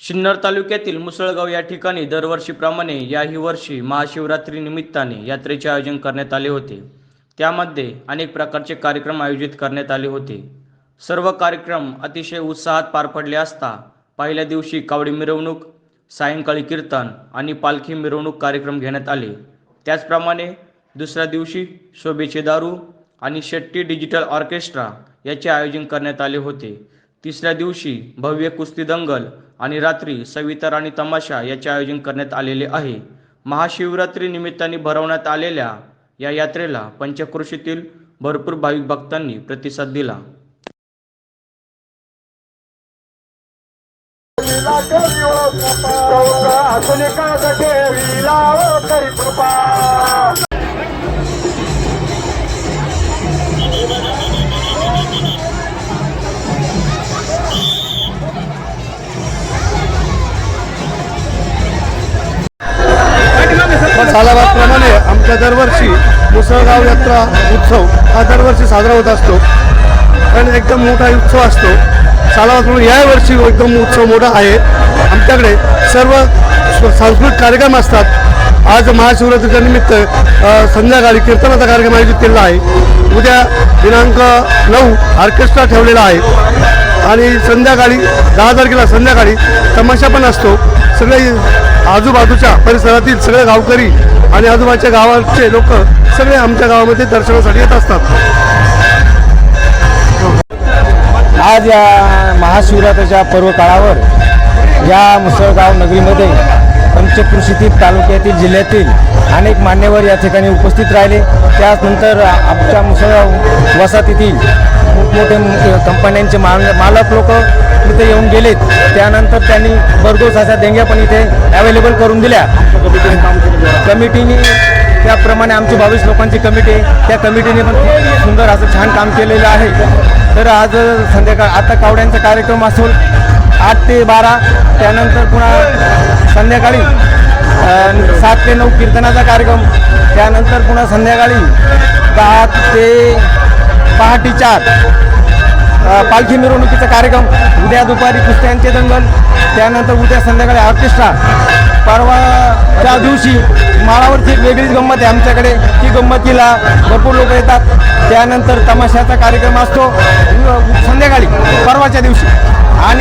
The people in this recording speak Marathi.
सिन्नर तालुक्यातील मुसळगाव या ठिकाणी दरवर्षीप्रमाणे याही वर्षी महाशिवरात्री निमित्ताने यात्रेचे आयोजन करण्यात आले होते. त्यामध्ये अनेक प्रकारचे कार्यक्रम आयोजित करण्यात आले होते. सर्व कार्यक्रम अतिशय उत्साहात पार पडले असता पहिल्या दिवशी कावडी मिरवणूक सायंकाळी कीर्तन आणि पालखी मिरवणूक कार्यक्रम घेण्यात आले. त्याचप्रमाणे दुसऱ्या दिवशी शोभेचे दारू आणि शेट्टी डिजिटल ऑर्केस्ट्रा याचे आयोजन करण्यात आले होते. तिसऱ्या दिवशी भव्य कुस्ती दंगल आणि रात्री सवितर आणि तमाशा याचे आयोजन करण्यात आलेले आहे. महाशिवरात्री निमित्ताने भरवण्यात आलेल्या या यात्रेला पंचक्रोशीतील भरपूर भाविक भक्तांनी प्रतिसाद दिला. सालाबादप्रमाणे आमच्या दरवर्षी मुसळगाव यात्रा उत्सव हा दरवर्षी साजरा होत असतो. कारण एकदम मोठा उत्सव असतो. सालावास म्हणून या वर्षी एकदम उत्सव मोठा आहे. आमच्याकडे सर्व सांस्कृतिक कार्यक्रम असतात. आज महाशिवरात्रीच्या निमित्त संध्याकाळी कीर्तनाचा कार्यक्रम आयोजित केलेला आहे. उद्या दिनांक नऊ ऑर्केस्ट्रा ठेवलेला आहे. आणि संध्याकाळी दहा तारखेला संध्याकाळी तमाशा पण असतो. सगळे आजूबाजूच्या परिसरातील सगळे गावकरी आणि आजूबाजूच्या गावाचे लोक सगळे आमच्या गावामध्ये दर्शनासाठी येत असतात. आज या महाशिवरात्रीच्या पर्व काळावर या मुसळगाव नगरीमध्ये पंचकृषीतील तालुक्यातील जिल्ह्यातील अनेक मान्यवर या ठिकाणी उपस्थित राहिले. त्यानंतर आमच्या मुसळगाव वसाहतीतील मोठमोठे कंपन्यांचे माल मालक लोक इथे येऊन गेलेत. त्यानंतर त्यांनी भरघोस अशा देणग्या पण इथे अवेलेबल करून दिल्या. कमिटीने त्याप्रमाणे आमची बावीस लोकांची कमिटी त्या कमिटीने पण सुंदर असं छान काम केलेलं आहे. तर आज संध्याकाळ आता कावड्यांचा कार्यक्रम असून आठ ते बारा त्यानंतर पुन्हा संध्याकाळी सात ते नऊ कीर्तनाचा कार्यक्रम त्यानंतर पुन्हा संध्याकाळी दहा ते पहाटे चार. पालखी मिरवणुकीचा कार्यक्रम. उद्या दुपारी कुस्त्यांचे दंगल. त्यानंतर उद्या संध्याकाळी ऑर्केस्ट्रा. परवाच्या दिवशी माळावरची एक वेगळीच गंमत आहे आमच्याकडे. ती गंमतीला भरपूर लोक येतात. त्यानंतर तमाशाचा कार्यक्रम असतो. संध्याकाळी परवाच्या दिवशी. आणि